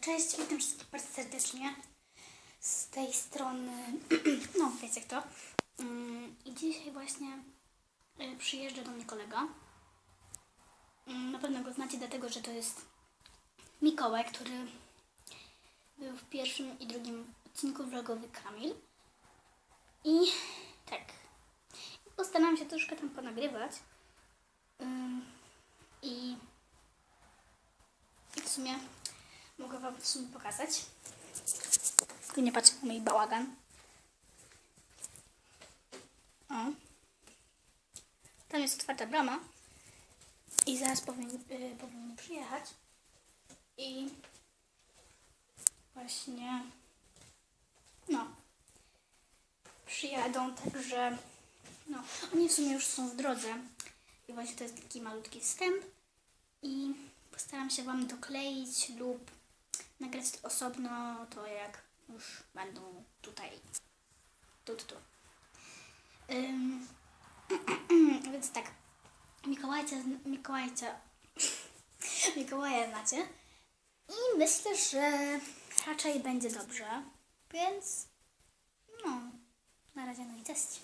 cześć, witam wszystkich bardzo serdecznie z tej strony, no wiecie kto. Mm, I dzisiaj właśnie y, przyjeżdża do mnie kolega. Mm, Na pewno go znacie, dlatego że to jest Mikołaj, który był w pierwszym i drugim odcinku vlogowy Kamil. I tak, postaram się troszkę tam ponagrywać. I w sumie mogę Wam w sumie pokazać. Tylko nie patrzę na mój bałagan. O. Tam jest otwarta brama. I zaraz powinien, y, powinien przyjechać. I właśnie no przyjadą, także no oni w sumie już są w drodze. I właśnie to jest taki malutki wstęp i postaram się Wam dokleić lub nagrać osobno, to jak już będą tutaj, tu, tu, tu. Ym, więc tak, Mikołajca, Mikołajca, Mikołaja znacie i myślę, że raczej będzie dobrze, więc no, na razie no i cześć.